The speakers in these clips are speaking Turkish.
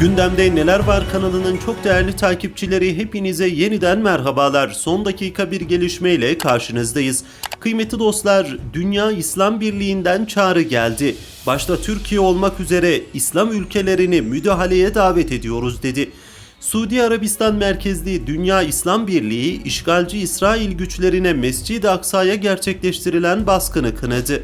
Gündemde Neler Var kanalının çok değerli takipçileri hepinize yeniden merhabalar. Son dakika bir gelişmeyle karşınızdayız. Kıymetli dostlar, Dünya İslam Birliği'nden çağrı geldi. Başta Türkiye olmak üzere İslam ülkelerini müdahaleye davet ediyoruz dedi. Suudi Arabistan merkezli Dünya İslam Birliği, işgalci İsrail güçlerine Mescid-i Aksa'ya gerçekleştirilen baskını kınadı.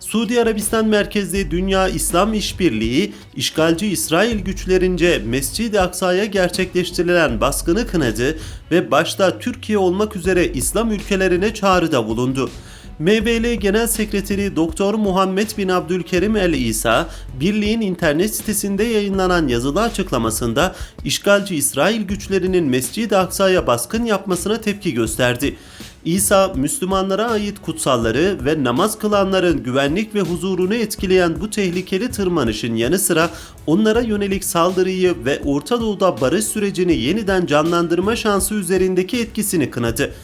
Suudi Arabistan merkezli Dünya İslam İşbirliği, işgalci İsrail güçlerince Mescid-i Aksa'ya gerçekleştirilen baskını kınadı ve başta Türkiye olmak üzere İslam ülkelerine çağrıda bulundu. MVL Genel Sekreteri Doktor Muhammed bin Abdülkerim El İsa, birliğin internet sitesinde yayınlanan yazılı açıklamasında işgalci İsrail güçlerinin Mescid-i Aksa'ya baskın yapmasına tepki gösterdi. İsa, Müslümanlara ait kutsalları ve namaz kılanların güvenlik ve huzurunu etkileyen bu tehlikeli tırmanışın yanı sıra onlara yönelik saldırıyı ve Orta Doğu'da barış sürecini yeniden canlandırma şansı üzerindeki etkisini kınadı.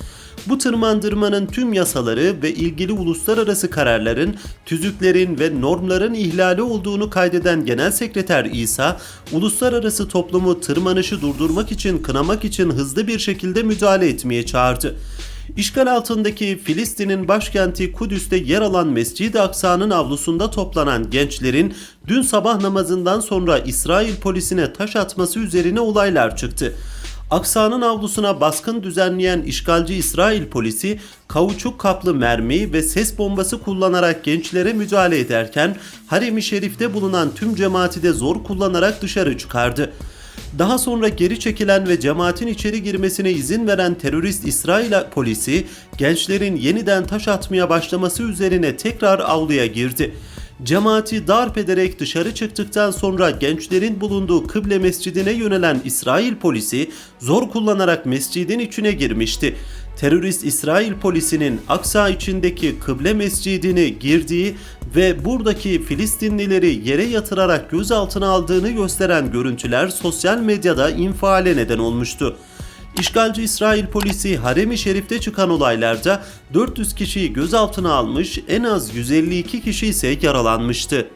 Bu tırmandırmanın tüm yasaları ve ilgili uluslararası kararların, tüzüklerin ve normların ihlali olduğunu kaydeden Genel Sekreter İsa, uluslararası toplumu tırmanışı durdurmak için, kınamak için hızlı bir şekilde müdahale etmeye çağırdı. İşgal altındaki Filistin'in başkenti Kudüs'te yer alan Mescid-i Aksa'nın avlusunda toplanan gençlerin dün sabah namazından sonra İsrail polisine taş atması üzerine olaylar çıktı. Aksa'nın avlusuna baskın düzenleyen işgalci İsrail polisi kauçuk kaplı mermi ve ses bombası kullanarak gençlere müdahale ederken Harem-i Şerif'te bulunan tüm cemaati de zor kullanarak dışarı çıkardı. Daha sonra geri çekilen ve cemaatin içeri girmesine izin veren terörist İsrail polisi gençlerin yeniden taş atmaya başlaması üzerine tekrar avluya girdi. Cemaati darp ederek dışarı çıktıktan sonra gençlerin bulunduğu kıble mescidine yönelen İsrail polisi zor kullanarak mescidin içine girmişti. Terörist İsrail polisinin Aksa içindeki kıble mescidine girdiği ve buradaki Filistinlileri yere yatırarak gözaltına aldığını gösteren görüntüler sosyal medyada infiale neden olmuştu. İşgalci İsrail polisi Harem-i Şerif'te çıkan olaylarda 400 kişiyi gözaltına almış, en az 152 kişi ise yaralanmıştı.